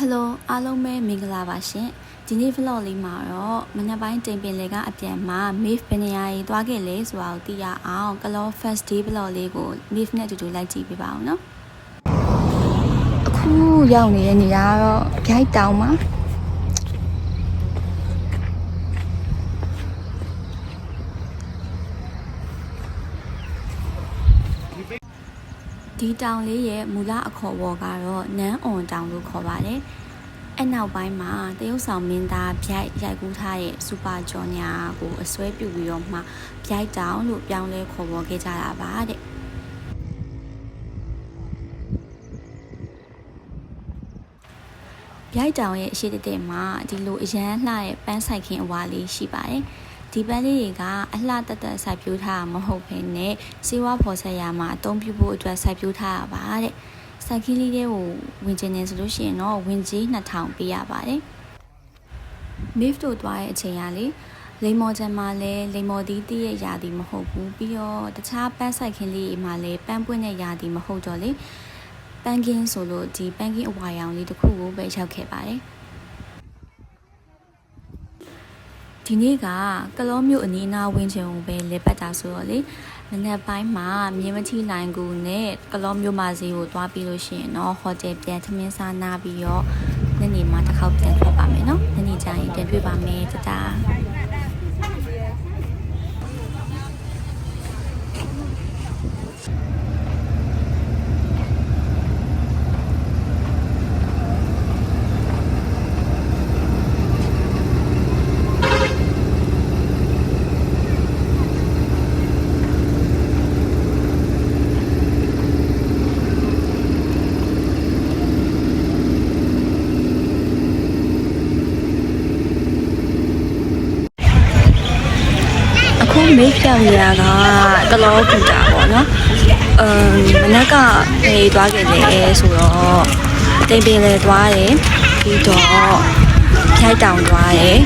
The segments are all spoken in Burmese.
ဟယ်လိုအားလုံးပဲမင်္ဂလာပါရှင်ဒီနေ့ vlog လေးမှာတော့မနက်ပိုင်းတိမ်ပင်လေကအပြန်မှာ MIF ဘယ်နေရာကြီးသွားခဲ့လဲဆိုတာကိုသိရအောင်ကလော first day vlog လေးကို MIF နဲ့အတူတူလိုက်ကြည့်ပေးပါအောင်နော်အခုရောက်နေတဲ့နေရာကတော့ဗျိုက်တောင်မှာ ဒီတောင်လေးရဲ့မူလအခေါ်ဝေါ်ကတော့နန်းအွန်တောင်လို့ခေါ်ပါတယ်။အဲ့နောက်ပိုင်းမှာတရုတ်ဆောင်မင်းသားဗျိုက်ရိုက်ကူးထားတဲ့စူပါဂျော်ညာကိုအစွဲပြုပြီးတော့မှဗျိုက်တောင်လို့ပြောင်းလဲခေါ်ဝေါ်ခဲ့ကြတာပါတဲ့။ဗျိုက်တောင်ရဲ့အရှိတတဲ့မှာဒီလိုအရန်လှတဲ့ပန်းဆိုင်ခင်အဝါလေးရှိပါတယ်။ ဒီပန်းလေးတွေကအလှတသက်စိုက်ပျိုးထားတာမဟုတ်ဘဲနဲ့စေဝါဖော်ဆက်ရမှာအသုံးပြုဖို့အတွက်စိုက်ပျိုးထားတာပါတဲ့။စိုက်ခီးလေးတွေကိုဝင်ကျင်နေဆိုလို့ရှိရင်တော့ဝင်ကြီး2000ပေးရပါတယ်။ MIF တို့သွားတဲ့အချိန်ကလေလိမ္မော်ချံမှာလည်းလိမ္မော်သီးတည့်ရဲ့ယာတီမဟုတ်ဘူးပြီးတော့တခြားပန်းဆိုင်ခင်းလေးမှာလည်းပန်းပွင့်တဲ့ယာတီမဟုတ်တော့လေပန်းကင်းဆိုလို့ဒီပန်းကင်းအဝါရောင်လေးတစ်ခုကိုပဲရောက်ခဲ့ပါတယ် ဒီနေ့ကကလောမြို့အနီးအနားဝင်းချင်ကိုပဲလေပတ်တာဆိုတော့လေမနက်ပိုင်းမှာမြေမချီလိုင်ကူနဲ့ကလောမြို့မဈေးကိုသွားပြီးလို့ရှိရင်တော့ဟိုတယ်ပြန်ထမင်းစားနာပြီးတော့ညနေမှတစ်ခေါက်ပြန်ထွက်ပါမယ်နော်ညနေကျရင်ပြန်တွေ့ပါမယ်တတား အခု မေးပြောင်ရတာကတလောပူတာပေါ့နော်အမ်မနက်ကနေသွားခဲ့တယ်ဆိုတော့တိမ်ပင်လေသွားတယ်ပြီးတော့ခိုက်တောင်သွားတယ်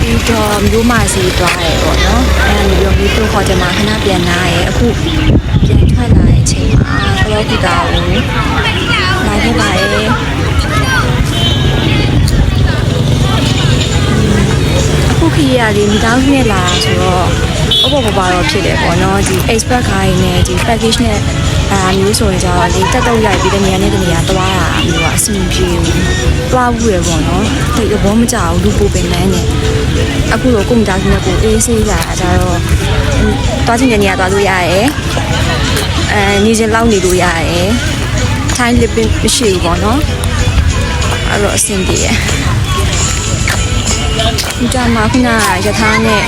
ပြီးတော့မျိုးမစီသွားတယ်ပေါ့နော်အဲဒါမျိုးပြီးတော့ခေါ်ကြမှာခဏပြန်လာရယ်အခုပြန်ထွက်လာတဲ့အချိန်မှာကလောပူတာကိုလာခဲ့ပါတယ် အခုခရီးရလေးမိသားစုနဲ့လာတာဆိုတော့အပေါ်ပပတော့ဖြစ်တယ်ပေါ့နော်ဒီ expert ခိုင်းနဲ့ဒီ package နဲ့အာမျိုးဆိုရင်ကျတော့ဒီတက်တော့ရိုက်ပြီးတဲ့နေရာနဲ့တနေရာသွားတာမျိုးကအဆင်မပြေဘူးသွားဘူးရပေါ့နော်ဒီဘောမကြဘူးလူပူပင်လန်းနေအခုတော့ကိုမိသားစုနဲ့ကိုအေးဆေးလာတာကျတော့သွားချင်တဲ့နေရာသွားလို့ရတယ်အဲနေချင်းလောက်နေလို့ရတယ် time limit မရှိဘူးပေါ့နော်အဲ့တော့အဆင်ပြေတယ် ဒီကြမှာခုနကယထာနဲ့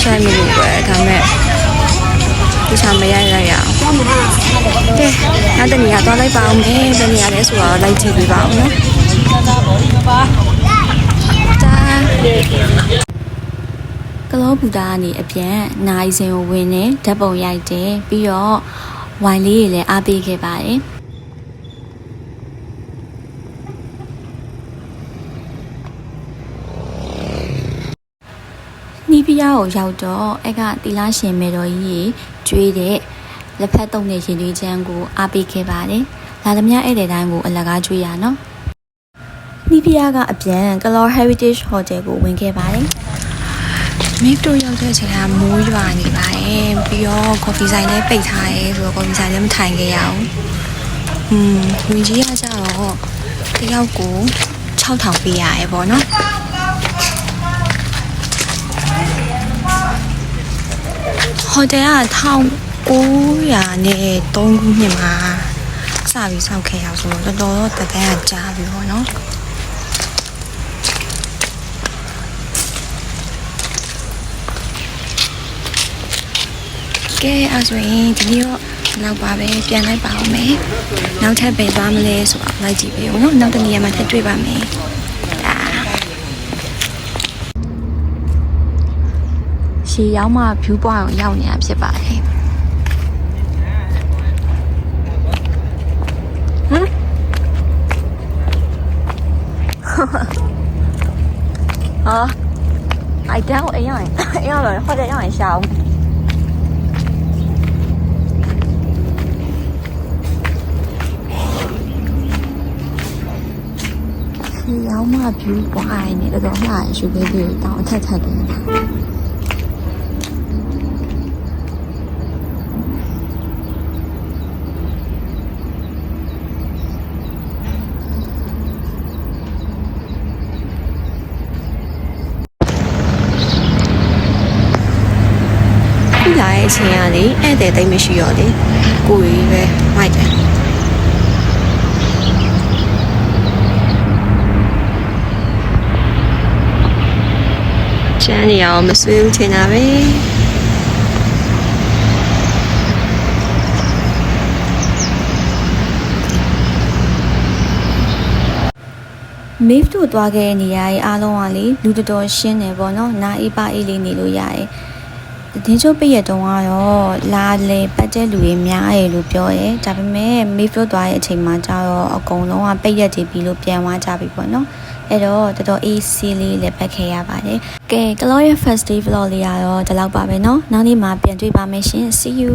ဆွဲမိလို့ပဲဒါမဲ့ဒီချာမရရရအောင်ကဲနောက်တနေရာသွားလိုက်ပါအောင်မယ်ဘယ်နေရာလဲဆိုတော့လိုက်ကြည့်ပေးပါအောင်နော်တာကလောဘူတာကနေအပြန်နိုင်စင်ကိုဝင်နေဓာတ်ပုံရိုက်တယ်ပြီးတော့ဝိုင်လေးတွေလည်းအားပေးခဲ့ပါတယ် နီးပြားကိုရောက်တော့အဲ့ကတီလာရှင်မေတော်ကြီးကြီးကျွေးတဲ့လက်ဖက်တုံးတဲ့ရင်သွေးချမ်းကိုအားပေးခဲ့ပါတယ်လာသမျှဧည့်သည်တိုင်းကိုအလကားကျွေးရနော်နီးပြားကအပြန် Color Heritage Hotel ကိုဝင်ခဲ့ပါတယ်မိတို့ရောက်တဲ့အချိန်ကမိုးရွာနေပါတယ်ပြီးတော့ coffee ဆိုင်လည်းပိတ်ထားရဲဆိုတော့ coffee ဆိုင်လည်းမထိုင်ခဲ့ရအောင်อืมဝင်ကြီးကကြတော့တယောက်ကို6000ပေးရရဲပေါ့နော် ဟိုတယ်က1900နဲ့3ခုနှစ်မှာစပြီးဆောက်ခဲ့ရဆိုတော့တော်တော်တကယ်ကကြားပြီပေါ့နော်ကဲအဲ့ဆိုရင်ဒီနေ့တော့ဒီလောက်ပါပဲပြန်လိုက်ပါအောင်မယ်နောက်ထပ်ပဲသွားမလဲဆိုတော့လိုက်ကြည့်ပေးဦးနော်နောက်တစ်နေရာမှာထပ်တွေ့ပါမယ် ရှည်ရောက်မှ view point ကိုရောက်နေတာဖြစ်ပါတယ်ဟမ်啊，哎，等下我一样一样了，或者让一下。 ဒီရောက်မှ view ပွားရနေတော်တော်လှရရှုပ်လေးလေးတောင်းအထက်ထက်တယ် ခု ချိန်ကလေဧည့်သည်တိတ်မရှိတော့လေကိုကြီးပဲမိုက်တယ်ကျန်းနေအောင်မဆွေးဘူးထင်တာပဲမေဖ်တို့သွားခဲ့တဲ့နေရာကြီးအားလုံးကလေလူတော်တော်ရှင်းတယ်ပေါ့နော်နားအေးပါအေးလေးနေလို့ရတယ် တင်းချိုးပိတ်ရတုံးကတော့လာလေပတ်တဲ့လူတွေများရလို့ပြောရဲဒါပေမဲ့မေဖ်တို့သွားရဲ့အချိန်မှာကျတော့အကုန်လုံးကပိတ်ရက်တည်ပြီးလို့ပြန်သွားကြပြီပေါ့နော်အဲ့တော့တော်တော်အေးဆေးလေးလည်းပတ်ခဲ့ရပါတယ်ကဲကလောရဲ့ first day vlog လေးကတော့ဒီလောက်ပါပဲเนาะနောက်နေ့မှပြန်တွေ့ပါမယ်ရှင် see you